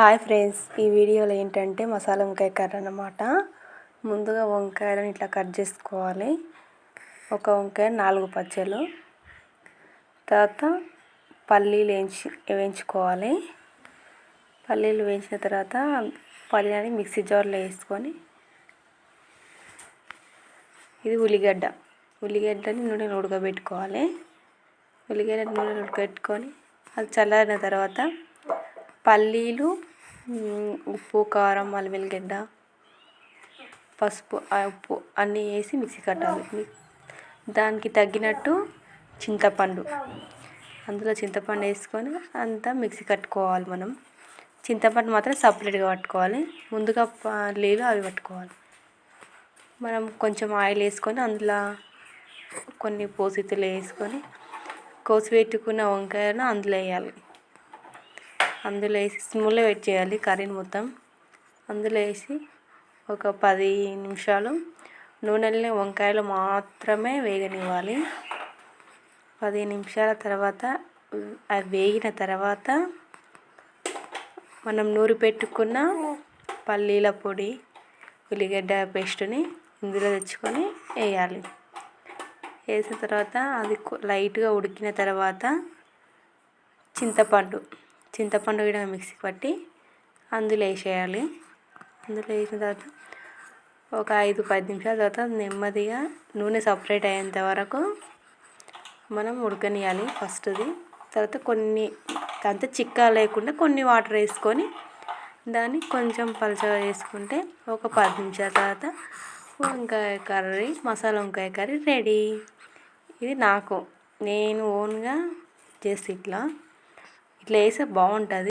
Hi friends ఈ వీడియోలో ఏంటంటే మసాలా వంకాయ కర్రీ అన్నమాట. ముందుగా వంకాయలను ఇట్లా కట్ చేసుకోవాలి. ఒక వంకాయ నాలుగు పచ్చలు తర్వాత పల్లీలు వేయించి వేయించుకోవాలి. పల్లీలు వేయించిన తర్వాత పల్లీలని మిక్సీ జార్లో వేసుకొని ఇది ఉల్లిగడ్డ. ఉల్లిగడ్డని నూనెలు ఉడకబెట్టుకోవాలి. ఉల్లిగడ్డ నూనెలు ఉడకబెట్టుకొని అది చల్లారిన తర్వాత పల్లీలు ఉప్పు కారం అల్లం వెల్లిగడ్డ పసుపు ఉప్పు అన్నీ వేసి మిక్సీ కట్టాలి. దానికి తగ్గినట్టు చింతపండు. అందులో చింతపండు వేసుకొని అంతా మిక్సీ కట్టుకోవాలి మనం. చింతపండు మాత్రం సపరేట్గా పట్టుకోవాలి ముందుగా లేదు అవి పట్టుకోవాలి. మనం కొంచెం ఆయిల్ వేసుకొని అందులో కొన్ని పోసితులు వేసుకొని కోసి పెట్టుకున్న వంకాయను అందులో వేయాలి. అందులో వేసి సిమ్లో వెయిట్ చేయాలి కర్రీని మొత్తం. అందులో వేసి ఒక పది నిమిషాలు నూనెలో వంకాయలు మాత్రమే వేగనివ్వాలి. పది నిమిషాల తర్వాత అవి వేగిన తర్వాత మనం నూరి పెట్టుకున్న పల్లీల పొడి ఉల్లిగడ్డ పేస్ట్ని ఇందులో తెచ్చుకొని వేయాలి. వేసిన తర్వాత అది లైట్గా ఉడికిన తర్వాత చింతపండు చింతపండు కూడా మిక్సీ పట్టి అందులో వేసేయాలి. అందులో వేసిన తర్వాత ఒక ఐదు పది నిమిషాల తర్వాత నెమ్మదిగా నూనె సపరేట్ అయ్యేంత వరకు మనం ఉడకనియాలి ఫస్ట్ది. తర్వాత కొన్ని అంత చిక్క లేకుండా కొన్ని వాటర్ వేసుకొని దాన్ని కొంచెం పలచగా చేసుకుంటే ఒక పది నిమిషాల తర్వాత వంకాయ కర్రీ మసాలా వంకాయ కర్రీ రెడీ. ఇది నాకు నేను ఓన్గా చేసి ఇట్లా. ఇట్లా వేస్తే బాగుంటుంది.